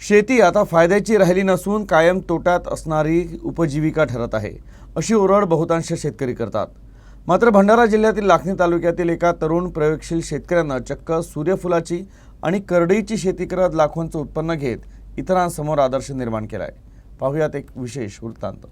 शेती आता फायद्याची राहिली नसून कायम तोट्यात असणारी उपजीविका ठरत आहे अशी ओरड बहुतांश शेतकरी करतात. मात्र भंडारा जिल्ह्यातील लाखनी तालुक्यातील एका तरुण प्रयोगशील शेतकऱ्यानं चक्क सूर्यफुलाची आणि करडईची शेती करत लाखोंचं उत्पन्न घेत इतरांसमोर आदर्श निर्माण केला आहे पाहुयात एक विशेष वृत्तांत.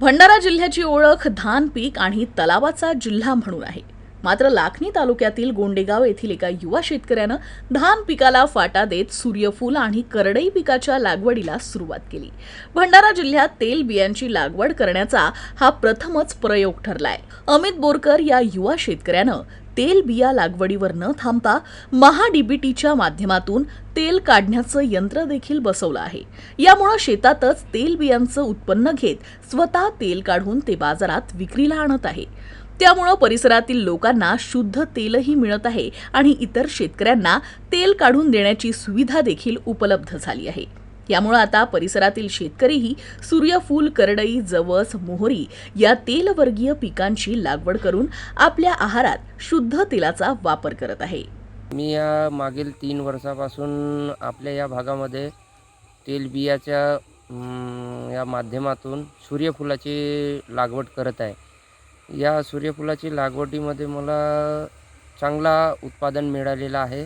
भंडारा जिल्ह्याची ओळख धान पीक आणि तलावाचा जिल्हा म्हणून आहे. मात्र लाखनी तालुक्यातील गोंडेगाव येथील एका युवा शेतकऱ्यानं धान पिकाला फाटा देत सूर्यफूल आणि करडई पिकाच्या लागवडीला सुरुवात केली. भंडारा जिल्ह्यात तेल बियांची लागवड करण्याचा हा प्रथमच प्रयोग ठरलाय. अमित बोरकर या युवा शेतकऱ्यानं तेल बिया लागवडीवर न थांबता महाडीबीटीच्या माध्यमातून तेल काढण्याचं यंत्र देखील बसवलं आहे. यामुळं शेतातच तेल बियांचं उत्पन्न घेत स्वतः तेल काढून ते बाजारात विक्रीला आणत आहे. त्यामुळं परिसरातील लोकांना शुद्ध तेलही मिळत आहे आणि इतर शेतकऱ्यांना तेल काढून देण्याची सुविधा देखील उपलब्ध झाली आहे. यामुळं आता परिसरातील शेतकरीही सूर्यफूल करडई जवस मोहरी या तेलवर्गीय पिकांची लागवड करून आपल्या आहारात शुद्ध तेलाचा वापर करत आहे. मी या मागील तीन वर्षापासून आपल्या या भागामध्ये तेलबियाच्या या माध्यमातून सूर्यफुलाची लागवड करत आहे. या सूर्यफुलाची लागवडीमध्ये मला चांगला उत्पादन मिळालेलं आहे.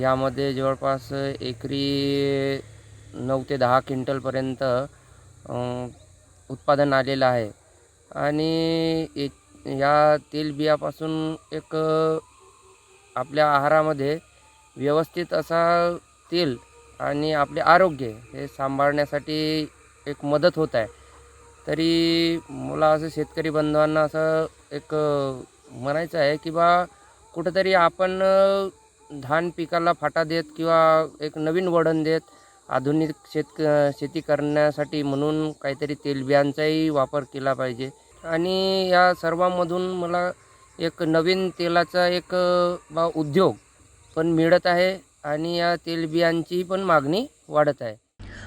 यामध्ये जवळपास एकरी नऊ ते दहा क्विंटलपर्यंत उत्पादन आलेलं आहे. आणि एक या तेलबियापासून एक आपल्या आहारामध्ये व्यवस्थित असा तेल आणि आपले आरोग्य हे सांभाळण्यासाठी एक मदत होत आहे. तरी मला असं शेतकरी बांधवांना असं एक म्हणायचं आहे की बा कुठंतरी आपण धान पिकाला फाटा देत किंवा एक नवीन वळण देत आधुनिक शेतक शेती करण्यासाठी म्हणून काहीतरी तेलबियांचाही वापर केला पाहिजे. आणि या सर्वांमधून मला एक नवीन तेलाचा एक बा उद्योग पण मिळत आहे आणि या तेलबियांची पण मागणी वाढत आहे.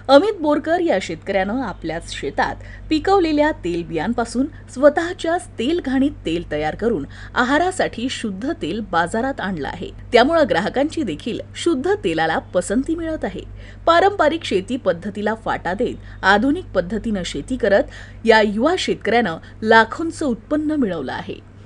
अमित बोरकर या शेतकऱ्यानं आपल्याच शेतात पिकवलेल्या तेलबियांपासून स्वतःच्याच तेल घाणीत तेल तयार करून आहारासाठी शुद्ध तेल बाजारात आणलं आहे. त्यामुळं ग्राहकांची देखील शुद्ध तेलाला पसंती मिळत आहे. पारंपरिक शेती पद्धतीला फाटा देत आधुनिक पद्धतीनं शेती करत या युवा शेतकऱ्यानं लाखोंचं उत्पन्न मिळवलं आहे.